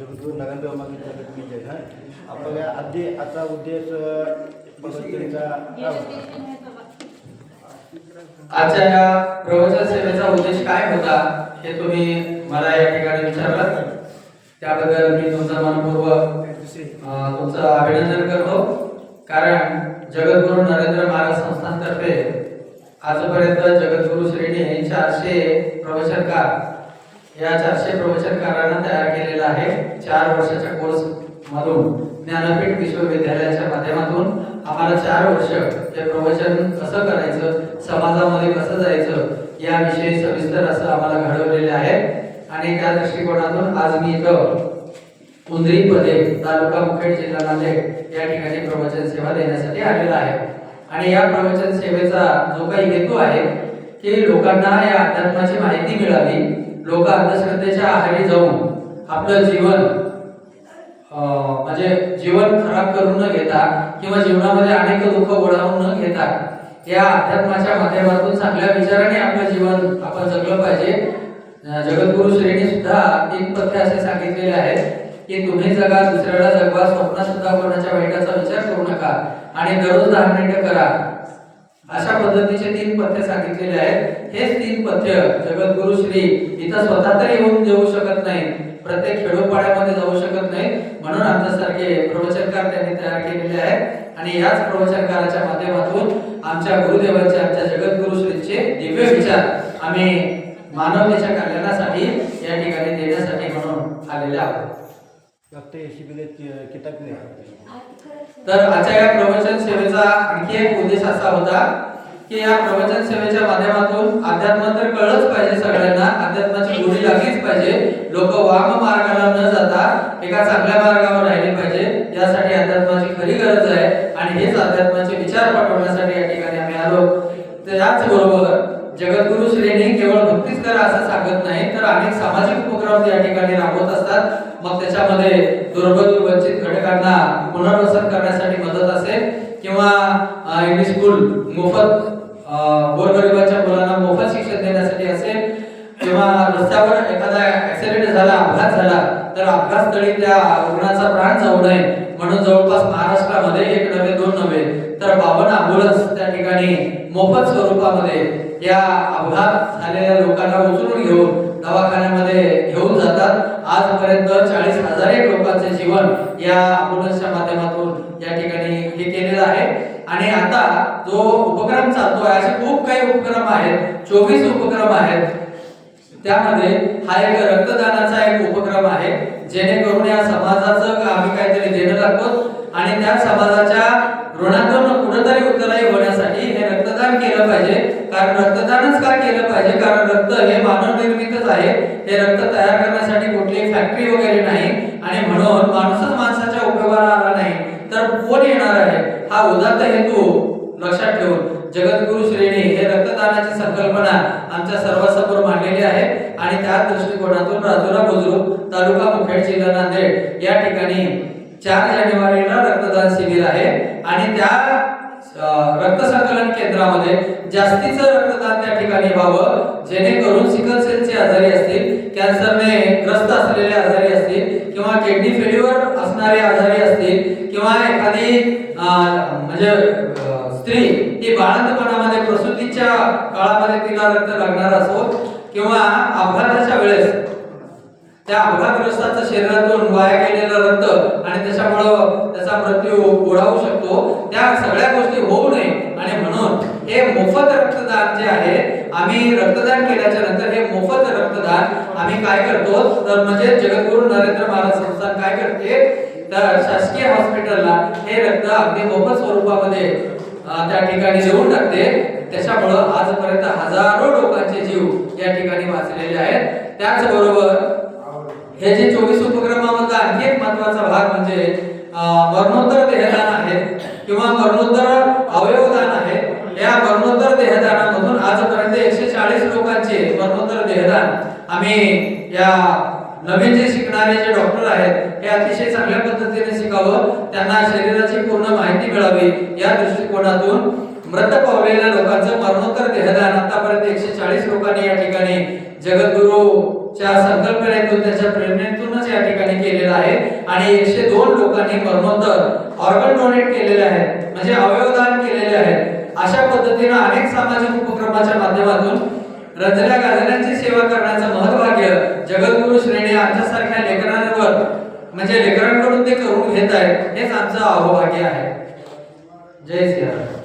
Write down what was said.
तुम्ही जे आपल्या आधी आता उद्देश आजच्या या प्रवचन सेवेचा उद्देश काय होता हे तुम्ही मला या ठिकाणी विचारलं. त्याबद्दल मी तुमचा मनपूर्वक तुमचं अभिनंदन करतो. कारण जगद्गुरु नरेंद्र महाराज संस्थानतर्फे आजपर्यंत जगद्गुरु श्रेणी चारशे प्रवचनकार या चारशे प्रवचनकारांना तयार केलेला आहे. चार वर्षाच्या कोर्स मधून ज्ञानपीठ विश्वविद्यालयाच्या माध्यमातून आम्हाला चार वर्ष हे प्रवचन कसं करायचं समाजामध्ये कसं जायचं याविषयी सविस्तर असं आम्हाला घडवलेले आहे. आणि त्या दृष्टिकोनातून आज मी इथं उंदरी पदे तालुका मुखेड जिल्हा नांदेड या ठिकाणी प्रवचन सेवा देण्यासाठी आलेला आहे. आणि या प्रवचन सेवेचा जो काही हेतू आहे की लोकांना या अध्यात्माची माहिती मिळावी. लोक अंधश्रद्धेच्या आहारी जाऊन आपलं जीवन म्हणजे जीवन खराब करून न घेता किंवा जीवनामध्ये अनेक दुःख ओढावून न घेता या अध्यात्माच्या माध्यमातून चांगल्या विचाराने आपलं जीवन आपण जगलं पाहिजे. जगद्गुरु श्रेणी सुद्धा तीन पथ्य असे सांगितलेले आहेत की तुम्ही जगा दुसऱ्याला जगवा स्वप्न सुद्धा कोणाच्या वाईटाचा विचार करू नका आणि दररोज दहा मिनिटं करा. अशा पद्धतीचे तीन पथ्य सांगितलेले आहेत. हेच तीन पथ्य जगद्गुरु श्री इथं स्वतः तरी येऊन देऊ शकत नाही प्रत्येक खेडोपाड्यामध्ये जाऊ शकत नाही म्हणून आमच्यासारखे प्रवचनकार त्यांनी तयार केलेले आहेत. आणि याच प्रवचनकाराच्या माध्यमातून आमच्या गुरुदेवांचे आमच्या जगद्गुरु श्रीचे दिव्य विचार आम्ही मानवतेच्या कल्याणासाठी या ठिकाणी देण्यासाठी म्हणून आलेले आहोत. तर आजच्या या प्रवचन सेवेचा आणखी एक उद्देश असा होता की या प्रवचन सेवेच्या माध्यमातून अध्यात्म तर कळलंच पाहिजे सगळ्यांना. अध्यात्माची गोडी लागलीच पाहिजे. लोक वाम मार्गाला न जाता एका चांगल्या मार्गावर राहिले पाहिजे. यासाठी अध्यात्माची खरी गरज आहे. आणि हेच अध्यात्माचे विचार पाठवण्यासाठी या ठिकाणी आम्ही आलो. त्याचबरोबर जगद्गुरु श्रेणी केवळ भक्तीच करा असं सांगत नाही तर अनेक सामाजिक उपक्रम त्या ठिकाणी राबवत असतात. मग त्याच्यामध्ये दुर्बल वंचित घटकांना पुनर्वसन करण्यासाठी मदत असेल किंवा अ, स्कूल मोफत गोरगरिबाच्या मुलांना मोफत शिक्षण देण्यासाठी असेल किंवा रस्त्यावर एखादा ऍक्सिडेंट झाला अपघात झाला तर अपघातस्थळी त्या रुग्णाचा प्राण जाऊ नये. म्हणून जवळपास महाराष्ट्रामध्ये एक नव्हे दोन नव्हे तर बावन्न अँब्युलन्स त्या ठिकाणी मोफत स्वरूपामध्ये या अपघात झालेल्या लोकांना उचलून घेऊन दवाखान्यामध्ये घेऊन जातात. आजपर्यंत चाळीस हजार एक लोकांचे जीवन या अँब्युलन्सच्या माध्यमातून या ठिकाणी हे केलेलं आहे. आणि आता जो उपक्रम चालतोय असे खूप काही उपक्रम आहेत चोवीस उपक्रम आहेत. त्यामध्ये हा एक रक्तदानाचा एक उपक्रम आहे जेणेकरून या समाजाचं आम्ही काहीतरी देणं लागतो. आणि त्या समाजाच्या ऋणातून रक्तदान केलं पाहिजे. कारण रक्तदानच का केलं पाहिजे? कारण रक्त हे मानव निर्मितच आहे. हे रक्त तयार करण्यासाठी कुठली फॅक्टरी वगैरे नाही. आणि म्हणून माणूसच माणसाच्या उपयोगाला आला नाही तर कोण येणार आहे? हा उदात्त हेतू लक्षात ठेवून जगद्गुरु श्रेणी हे रक्तदानाची संकल्पना आमच्या सर्वांसमोर मांडलेली आहे. आणि त्या दृष्टिकोनातून राजुरा बुजुर्ग तालुका मुखेड जिल्हा नांदेड या ठिकाणी चार जानेवारीला रक्तदान शिबिर आहे. आणि त्या रक्त संकलन केंद्रामध्ये जास्तीचं रक्तदान त्या ठिकाणी व्हावं. जेणेकरून सिकल सेलचे आजारी असतील कॅन्सरने ग्रस्त असलेले आजारी असतील किंवा किडनी फेल्युअर असणारे आजारी असतील किंवा एखादी म्हणजे स्त्री ही बाळंतपणामध्ये प्रसूतीच्या काळामध्ये तिला रक्त लागणार असो किंवा अपघाताच्या वेळेस त्या अपघातग्रस्ताचं शरीरातून वाया गेलेलं रक्त आणि त्याच्यामुळं त्याचा मृत्यू ओढावू शकतो. त्या सगळ्या गोष्टी होऊ नये आणि म्हणून हे मोफत रक्तदान जे आहे आम्ही रक्तदान केल्याच्यानंतर हे मोफत रक्तदान आम्ही काय करतो? तर म्हणजे जगद्गुरु नरेंद्र महाराज संस्थान काय करते? तर शासकीय हॉस्पिटलला हे रक्त अगदी मोफत स्वरूपामध्ये त्या ठिकाणी देऊन टाकते. त्याच्यामुळं आजपर्यंत हजारो लोकांचे जीव या ठिकाणी वाचलेले आहेत. त्याचबरोबर हे जे चोवीस उपक्रमामधला आणखी एक महत्त्वाचा भाग म्हणजे मरणोत्तर देहदान आहे किंवा मरणोत्तर अवयवदान आहे. या मरणोत्तर चाळीस लोकांचे मरणोत्तर देहदान. आम्ही या नवीन जे शिकणारे जे डॉक्टर आहेत हे अतिशय चांगल्या पद्धतीने शिकावं. त्यांना शरीराची पूर्ण माहिती मिळावी. या दृष्टिकोनातून मृत पावलेल्या लोकांचं मरणोत्तर देहदान आतापर्यंत एकशे चाळीस लोकांनी या ठिकाणी जगद्गुरूच्या संकल्पनेतून त्याच्या प्रेरणेतूनच या ठिकाणी केलेलं आहे. आणि एकशे दोन लोकांनी मरणोत्तर ऑर्गन डोनेट केलेले आहेत म्हणजे अवयवदान केलेले आहेत. अशा पद्धतीनं अनेक सामाजिक उपक्रमाच्या माध्यमातून रंजल्या गाजण्याची सेवा करण्याचं महत्भाग्य जगद्गुरु श्रेणी आमच्यासारख्या लेकरांवर म्हणजे लेकरांकडून ते करून घेत आहेत हेच आमचं अहोभाग्य आहे. जय श्रीराम